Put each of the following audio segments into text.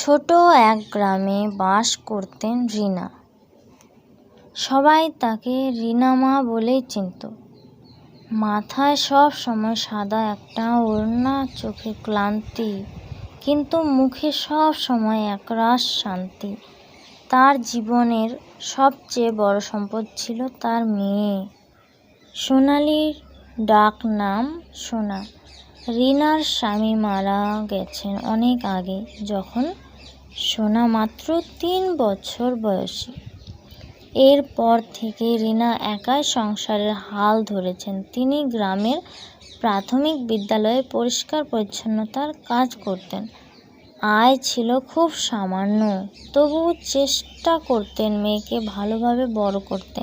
ছোট এক গ্রামে বাস করতেন রিনা। সবাই তাকে রিনা মা বলেই চিনত। মাথায় সব সময় সাদা একটা ওড়না, চোখে ক্লান্তি, কিন্তু মুখে সব সময় একরাশ শান্তি। তার জীবনের সবচেয়ে বড় সম্পদ ছিল তার মেয়ে। সোনালির ডাক নাম সোনা। রিনার স্বামী মারা গেছেন অনেক আগে, যখন সোনা মাত্র তিন বছর বয়সী। এরপর থেকে রিনা একাই সংসারের হাল ধরেছেন। তিনি গ্রামের প্রাথমিক বিদ্যালয়ে পরিষ্কার পরিচ্ছন্নতার কাজ করতেন। আয় ছিল খুব সামান্য, তবুও চেষ্টা করতেন মেয়েকে ভালোভাবে বড় করতে।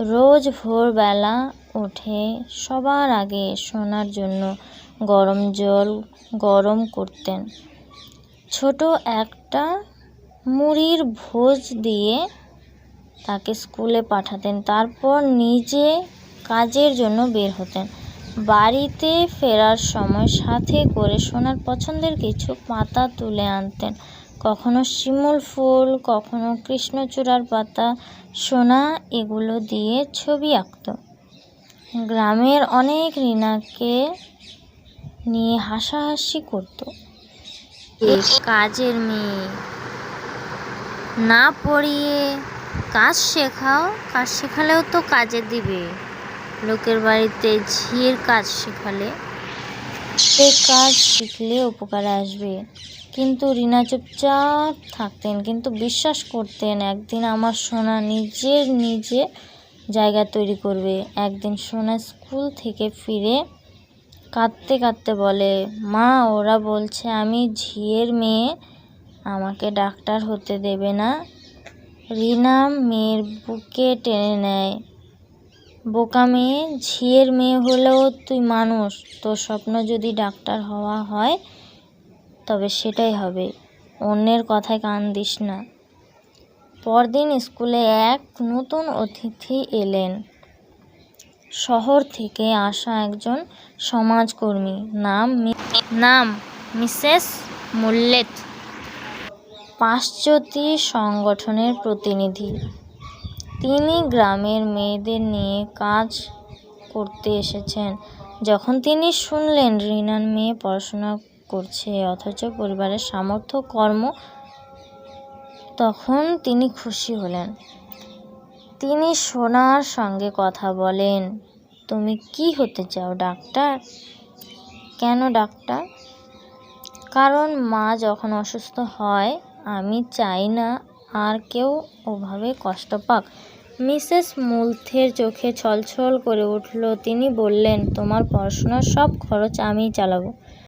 রোজ ভোরবেলা উঠে সবার আগে সোনার জন্য গরম জল গরম করতেন। ছোট একটা মুড়ির ভোজ দিয়ে তাকে স্কুলে পাঠাতেন। তারপর নিজে কাজের জন্য বের হতেন। বাড়িতে ফেরার সময় সাথে করে সোনার পছন্দের কিছু পাতা তুলে আনতেন। কখনো শিমুল ফুল, কখনো কৃষ্ণচূড়ার পাতা, সোনা এগুলো দিয়ে ছবি আঁকত। গ্রামের অনেক রিনাকে নিয়ে হাসাহাসি করত। কাজের মেয়ে। না পড়িয়ে কাজ শেখাও, কাজ শেখালেও তো কাজে দিবে। লোকের বাড়িতে ঝিয়ের কাজ শেখালে সে কাজ শিখলে উপকারে আসবে। কিন্তু রিনা চুপচাপ থাকতেন, কিন্তু বিশ্বাস করতেন একদিন আমার সোনা নিজের নিজে জায়গা তৈরি করবে। একদিন সোনা স্কুল থেকে ফিরে কাঁদতে কাঁদতে বলে, মা, ওরা বলছে আমি ঝিয়ের মেয়ে, আমাকে ডাক্তার হতে দেবে না। রিনা মেয়ের বুকে টেনে নেয়, বোকা মেয়ে, ঝিয়ের মেয়ে হলেও তুই মানুষ, তোর স্বপ্ন যদি ডাক্তার হওয়া হয়, তবে সেটাই হবে, অন্যের কথায় কান দিস না। পরদিন স্কুলে এক নতুন অতিথি এলেন। শহর থেকে আসা একজন সমাজকর্মী। নাম নাম মিসেস মুল্লেত। পাশ্চাত্যী সংগঠনের প্রতিনিধি। তিনি গ্রামের মেয়েদের নিয়ে কাজ করতে এসেছেন। যখন তিনি শুনলেন রিনার মেয়ে পড়াশোনা করছে অথচ পরিবারের সামর্থ্য, কর্ম, তখন তিনি খুশি হলেন। তিনি সোনার সঙ্গে কথা বলেন। তুমি কি হতে চাও, ডাক্তার? কেন, ডাক্তার? কারণ মা যখন অসুস্থ হয়, আমি চাই না আর কেউ ওভাবে কষ্ট পাক। মিসেস মুলথের চোখে ছলছল করে উঠল। তিনি বললেন, তোমার পড়াশোনার সব খরচ আমিই চালাবো।